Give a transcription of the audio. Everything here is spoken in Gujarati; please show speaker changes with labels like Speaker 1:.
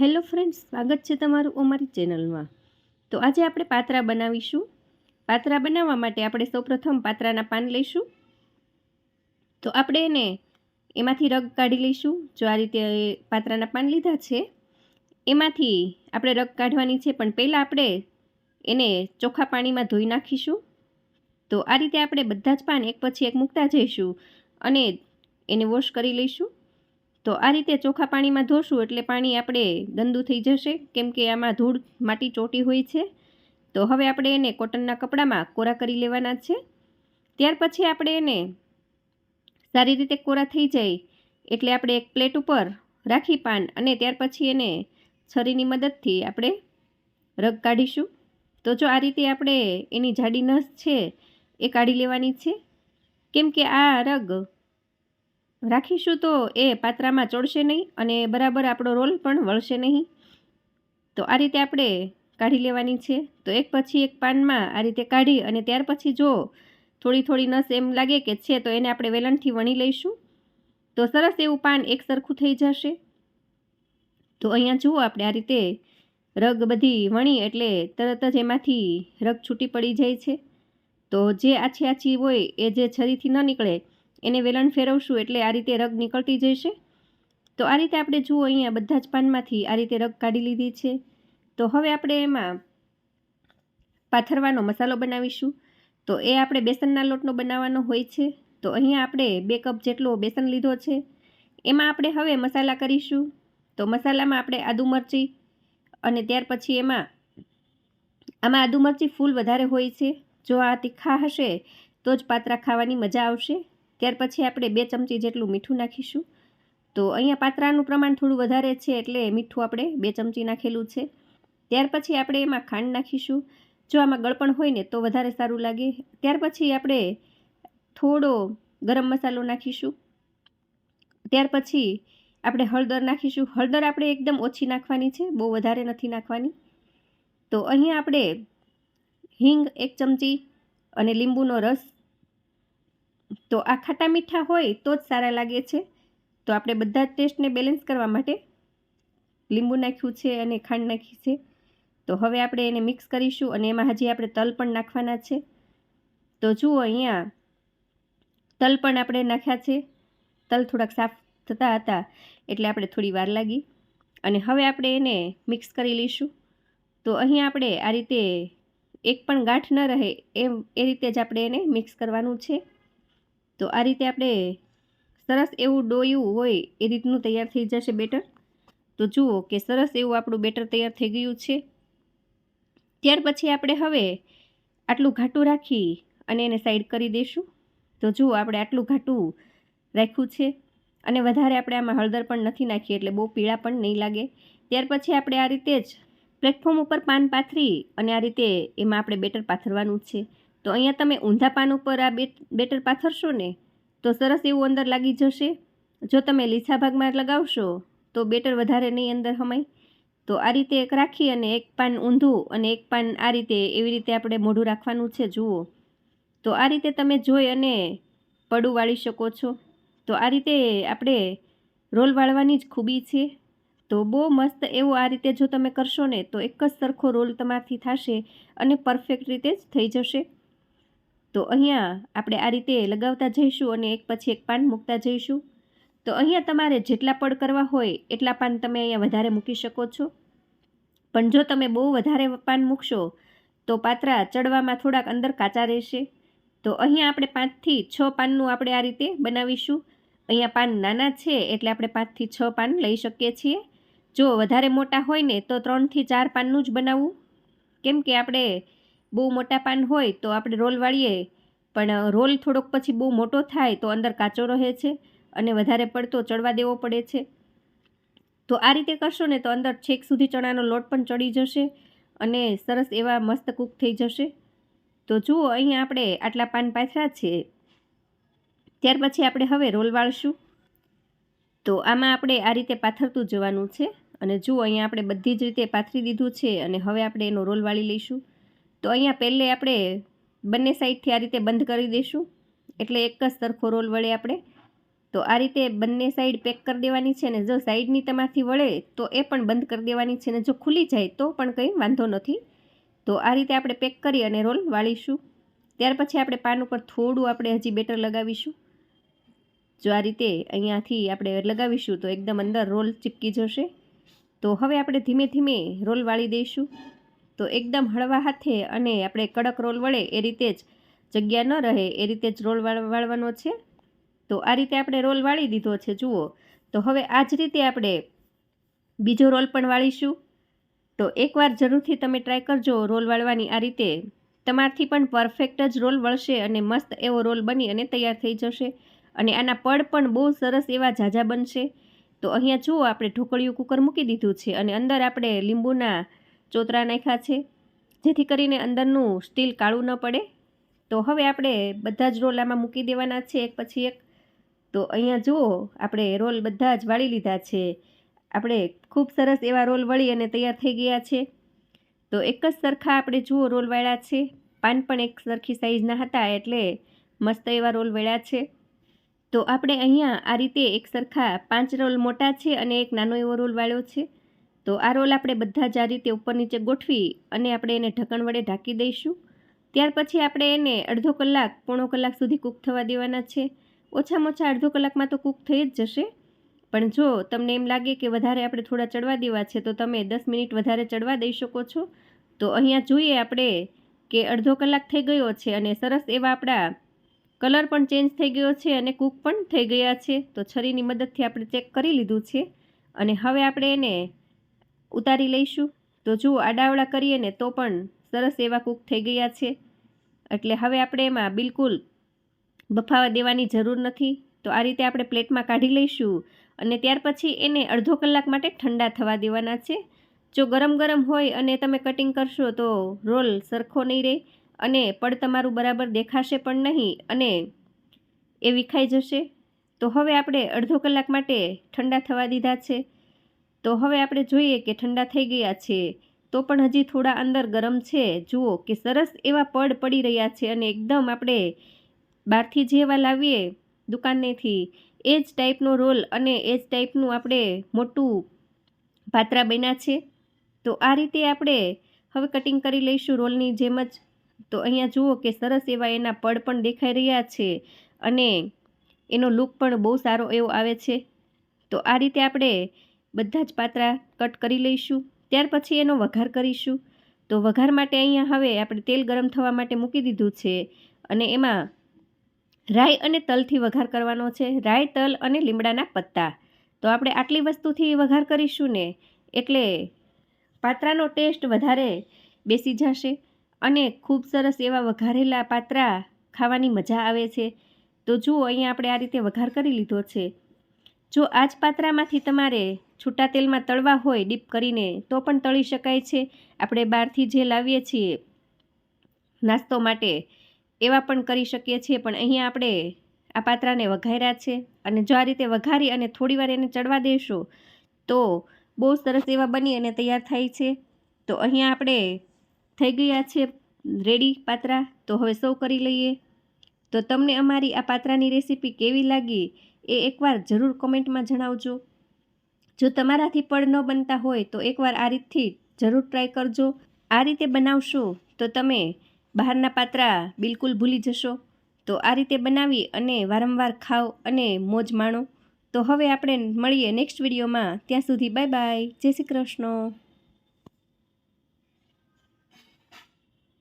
Speaker 1: હેલો ફ્રેન્ડ્સ, સ્વાગત છે તમારું અમારી ચેનલમાં. તો આજે આપણે પાત્રા બનાવીશું. પાત્રા બનાવવા માટે આપણે સૌપ્રથમ પાત્રાના પાન લઈશું. તો આપણે એને એમાંથી રગ કાઢી લઈશું. જો આ રીતે પાત્રાના પાન લીધા છે, એમાંથી આપણે રગ કાઢવાની છે, પણ પહેલાં આપણે એને ચોખ્ખા પાણીમાં ધોઈ નાખીશું. તો આ રીતે આપણે બધા જ પાન એક પછી એક મૂકતા જઈશું અને એને વોશ કરી લઈશું. તો આ રીતે ચોખ્ખા પાણીમાં ધોશું એટલે પાણી આપણે ગંદુ થઈ જશે. કેમ કે આમાં ધૂળ માટી ચોટી હોય છે. તો હવે આપણે એને કોટનના કપડામાં કોરા કરી લેવાના છે. ત્યાર પછી આપણે એને સારી રીતે કોરા થઈ જાય એટલે આપણે એક પ્લેટ ઉપર રાખી પાન અને ત્યાર પછી એને છરીની મદદથી આપણે રગ કાઢીશું. તો જો આ રીતે આપણે એની જાડી નસ છે એ કાઢી લેવાની છે. કેમ કે આ રગ રાખીશું તો એ પાત્રામાં ચડશે નહીં અને બરાબર આપણો રોલ પણ વળશે નહીં. તો આ રીતે આપણે કાઢી લેવાની છે. તો એક પછી એક પાનમાં આ રીતે કાઢી અને ત્યાર પછી જો થોડી થોડી નસ એમ લાગે કે છે તો એને આપણે વેલણથી વણી લઈશું. તો સરસ એવું પાન એક સરખું થઈ જશે. તો અહીંયા જુઓ આપણે આ રીતે રગ બધી વણી એટલે તરત જ એમાંથી રગ છૂટી પડી જાય છે. તો જે આછી આછી હોય એ જે છરીથી ન નીકળે એને વેલણ ફેરવશું એટલે આ રીતે રગ નીકળતી જશે. તો આ રીતે આપણે જુઓ અહીંયા બધા જ પાનમાંથી આ રીતે રગ કાઢી લીધી છે. તો હવે આપણે એમાં પાથરવાનો મસાલો બનાવીશું. તો એ આપણે બેસનના લોટનો બનાવવાનો હોય છે. તો અહીંયા આપણે બે કપ જેટલો બેસન લીધો છે. એમાં આપણે હવે મસાલા કરીશું. તો મસાલામાં આપણે આદુ મરચી અને ત્યાર પછી એમાં આમાં આદુ મરચી ફૂલ વધારે હોય છે. જો આ તીખા હશે તો જ પાત્રા ખાવાની મજા આવશે. ત્યાર પછી આપણે બે ચમચી જેટલું મીઠું નાખીશું. તો અહીંયા પાત્રાનું પ્રમાણ થોડું વધારે છે એટલે મીઠું આપણે બે ચમચી નાખેલું છે. ત્યાર પછી આપણે એમાં ખાંડ નાખીશું. જો આમાં ગળપણ હોય ને તો વધારે સારું લાગે. ત્યાર પછી આપણે થોડો ગરમ મસાલો નાખીશું. ત્યાર પછી આપણે હળદર નાખીશું. હળદર આપણે એકદમ ઓછી નાખવાની છે, બહુ વધારે નથી નાખવાની. તો અહીંયા આપણે હિંગ એક ચમચી અને લીંબુનો રસ તો આ ખાટા મીઠા હોય તો જ સારા લાગે છે. તો આપણે બધા ટેસ્ટને બેલેન્સ કરવા માટે લીંબુ નાખ્યું છે અને ખાંડ નાખી છે. તો હવે આપણે એને મિક્સ કરીશું અને એમાં હજી આપણે તલ પણ નાખવાના છે. તો જુઓ અહીંયા તલ પણ આપણે નાખ્યા છે. તલ થોડાક સાફ થતા હતા એટલે આપણે થોડી વાર લાગી. અને હવે આપણે એને મિક્સ કરી લઈશું. તો અહીંયા આપણે આ રીતે એક પણ ગાંઠ ન રહે એમ એ રીતે જ આપણે એને મિક્સ કરવાનું છે. તો આ રીતે આપણે સરસ એવું ડોયું હોય એ રીતનું તૈયાર થઈ જશે બેટર. તો જુઓ કે સરસ એવું આપણું બેટર તૈયાર થઈ ગયું છે. ત્યાર પછી આપણે હવે આટલું ઘાટું રાખી અને એને સાઈડ કરી દઈશું. તો જુઓ આપણે આટલું ઘાટું રાખ્યું છે અને વધારે આપણે આમાં હળદર પણ નથી નાખી એટલે બહુ પીળા પણ નહીં લાગે. ત્યાર પછી આપણે આ રીતે જ પ્લેટફોર્મ ઉપર પાન પાથરી અને આ રીતે એમાં આપણે બેટર પાથરવાનું છે. તો અહીંયા તમે ઊંધા પાન ઉપર આ બેટર પાથરશો ને, તો સરસ એવું અંદર લાગી જશે. જો તમે લીસા ભાગમાં લગાવશો, તો બેટર વધારે નહીં અંદર હમાય. તો આ રીતે એક રાખી અને એક પાન ઊંધું અને એક પાન આ રીતે એવી રીતે આપણે મોઢું રાખવાનું છે, જુઓ. તો આ રીતે તમે જોઈ અને પડું વાળી શકો છો. તો આ રીતે આપણે રોલ વાળવાની જ ખૂબી છે. તો બહુ મસ્ત એવો આ રીતે જો તમે કરશો ને, તો એક જ સરખો રોલ તમારાથી થશે અને પરફેક્ટ રીતે જ થઈ જશે. તો અહીંયા આપણે આ રીતે લગાવતા જઈશું અને એક પછી એક પાન મૂકતા જઈશું. તો અહીંયા તમારે જેટલા પડ કરવા હોય એટલા પાન તમે અહીંયા વધારે મૂકી શકો છો. પણ જો તમે બહુ વધારે પાન મૂકશો, તો પાત્રા ચડવામાં થોડાક અંદર કાચા રહેશે. તો અહીંયા આપણે પાંચથી છ પાનનું આપણે આ રીતે બનાવીશું. અહીંયા પાન નાના છે એટલે આપણે પાંચથી છ પાન લઈ શકીએ છીએ. જો વધારે મોટા હોય ને તો ત્રણથી ચાર પાનનું જ બનાવવું. કેમ કે આપણે બહુ મોટા પાન હોય તો આપણે રોલ વાળીએ. પણ રોલ થોડોક પછી બહુ મોટો થાય તો અંદર કાચો રહે છે અને વધારે પડતો ચડવા દેવો પડે છે. તો આ રીતે કરશો ને તો અંદર છેક સુધી ચણાનો લોટ પણ ચડી જશે અને સરસ એવા મસ્ત કૂક થઈ જશે. તો જુઓ અહીંયા આપણે આટલા પાન પાથરા છે. ત્યાર પછી આપણે હવે રોલ વાળશું. તો આમાં આપણે આ રીતે પાથરતું જવાનું છે અને જુઓ, અહીંયા આપણે બધી જ રીતે પાથરી દીધું છે અને હવે આપણે એનો રોલ વાળી લઈશું. તો અહીંયા પહેલે આપણે બંને સાઈડથી આ રીતે બંધ કરી દઈશું. એટલે એક જ સરખો રોલ વળે આપણે. તો આ રીતે બંને સાઈડ પેક કરી દેવાની છે ને જો સાઈડની તમારથી વળે તો એ પણ બંધ કરી દેવાની છે ને જો ખુલી જાય તો પણ કંઈ વાંધો નથી. તો આ રીતે આપણે પેક કરી અને રોલ વાળીશું. ત્યાર પછી આપણે પાન ઉપર થોડું આપણે હજી બેટર લગાવીશું. જો આ રીતે અહીંયાથી આપણે લગાવીશું તો એકદમ અંદર રોલ ચીપકી જશે. તો હવે આપણે ધીમે ધીમે રોલ વાળી દઈશું. તો એકદમ હળવા હાથે અને આપણે કડક રોલ વળે એ રીતે જ જગ્યા ન રહે એ રીતે જ રોલ વાળવાનો છે. તો આ રીતે આપણે રોલ વાળી દીધો છે, જુઓ. તો હવે આ જ રીતે આપણે બીજો રોલ પણ વાળીશું. તો એકવાર જરૂરથી તમે ટ્રાય કરજો રોલ વાળવાની આ રીતે. તમારથી પણ પરફેક્ટ જ રોલ વળશે અને મસ્ત એવો રોલ બની અને તૈયાર થઈ જશે. અને આના પડ પણ બહુ સરસ એવા ઝાઝા બનશે. તો અહીંયા જુઓ, આપણે ઢોકળિયું કુકર મૂકી દીધું છે અને અંદર આપણે લીંબુના ચોતરા નાખ્યા છે. જેથી કરીને અંદરનું સ્ટીલ કાળું ન પડે. તો હવે આપણે બધા જ રોલ આમાં મૂકી દેવાના છે એક પછી એક. તો અહીંયા જુઓ, આપણે રોલ બધા જ વાળી લીધા છે. આપણે ખૂબ સરસ એવા રોલ વળી અને તૈયાર થઈ ગયા છે. તો એક જ સરખા આપણે જુઓ રોલ વાળ્યા છે. પાન પણ એક સરખી સાઈઝના હતા એટલે મસ્ત એવા રોલ વળ્યા છે. તો આપણે અહીંયા આ રીતે એક સરખા પાંચ રોલ મોટા છે અને એક નાનો એવો રોલ વાળ્યો છે. તો આ રોલ આપણે બધા જ આ રીતે ઉપર નીચે ગોઠવી અને આપણે એને ઢક્કણ વડે ઢાંકી દઈશું. ત્યાર પછી આપણે એને અડધો કલાક, પોણો કલાક સુધી કૂક થવા દેવાના છે. ઓછામાં ઓછા અડધો કલાકમાં તો કૂક થઈ જ જશે. પણ જો તમને એમ લાગે કે વધારે આપણે થોડા ચડવા દેવા છે, તો તમે દસ મિનિટ વધારે ચડવા દઈ શકો છો. તો અહીંયા જોઈએ આપણે કે અડધો કલાક થઈ ગયો છે અને સરસ એવા આપણા કલર પણ ચેન્જ થઈ ગયો છે અને કૂક પણ થઈ ગયા છે. તો છરીની મદદથી આપણે ચેક કરી લીધું છે. અને હવે આપણે એને ઉતારી લઈશું. તો જુઓ આડાવડા કરીએ ને તો પણ સરસ એવા કૂક થઈ ગયા છે. એટલે હવે આપણે એમાં બિલકુલ બફાવા દેવાની જરૂર નથી. તો આ રીતે આપણે પ્લેટમાં કાઢી લઈશું અને ત્યાર પછી એને અડધો કલાક માટે ઠંડા થવા દેવાના છે. જો ગરમ ગરમ હોય અને તમે કટિંગ કરશો તો રોલ સરખો નહીં રહે અને પડ તમારું બરાબર દેખાશે પણ નહીં અને એ વિખાઈ જશે. તો હવે આપણે અડધો કલાક માટે ઠંડા થવા દીધા છે. તો હવે આપણે જોઈએ કે ઠંડા થઈ ગયા છે, તો પણ હજી થોડા અંદર ગરમ છે. જુઓ કે સરસ એવા પડ પડી રહ્યા છે અને એકદમ આપણે બહારથી જેવા લાવીએ દુકાનેથી. એ જ ટાઈપનો રોલ અને એ જ ટાઈપનું આપણે મોટું પાત્રા બન્યા છે. તો આ રીતે આપણે હવે કટિંગ કરી લઈશું રોલની જેમ જ. તો અહીંયા જુઓ કે સરસ એવા એના પડ પણ દેખાઈ રહ્યા છે અને એનો લુક પણ બહુ સારો એવો આવે છે. તો આ રીતે આપણે બધા જ પાત્રા કટ કરી લઈશું. ત્યાર પછી એનો વઘાર કરીશું. તો વઘાર માટે અહીંયા હવે આપણે તેલ ગરમ થવા માટે મૂકી દીધું છે અને એમાં રાઈ અને તલથી વઘાર કરવાનો છે. રાઈ, તલ અને લીમડાના પત્તા. તો આપણે આટલી વસ્તુથી વઘાર કરીશું ને એટલે પાત્રાનો ટેસ્ટ વધારે બેસી જશે અને ખૂબ સરસ એવા વઘારેલા પાત્રા ખાવાની મજા આવે છે. તો જુઓ, અહીંયા આપણે આ રીતે વઘાર કરી લીધો છે. જો આ જ પાત્રામાંથી તમારે છૂટા તેલમાં તળવા હોય ડીપ કરીને, તો પણ તળી શકાય છે. આપણે બહારથી જે લાવીએ છીએ નાસ્તો માટે, એવા પણ કરી શકીએ છીએ, પણ અહીંયા આપણે આ પાત્રાને વઘાર્યા છે. અને જો આ રીતે વઘારી અને થોડીવાર એને ચડવા દેશો, તો બહુ સરસ એવા બની અને તૈયાર થાય છે. તો અહીંયા આપણે થઈ ગયા છે રેડી પાત્રા. તો હવે સૌ કરી લઈએ. તો તમને અમારી આ પાત્રાની રેસીપી કેવી લાગી, એ એકવાર જરૂર કોમેન્ટમાં જણાવજો. જો તમારાથી પળ ન બનતા હોય તો એકવાર આ રીતથી જરૂર ટ્રાય કરજો. આ રીતે બનાવશો તો તમે બહારના પાત્રા બિલકુલ ભૂલી જશો. તો આ રીતે બનાવી અને વારંવાર ખાઓ અને મોજ માણો. તો હવે આપણે મળીએ નેક્સ્ટ વિડીયોમાં ત્યાં સુધી બાય બાય જય શ્રી કૃષ્ણ.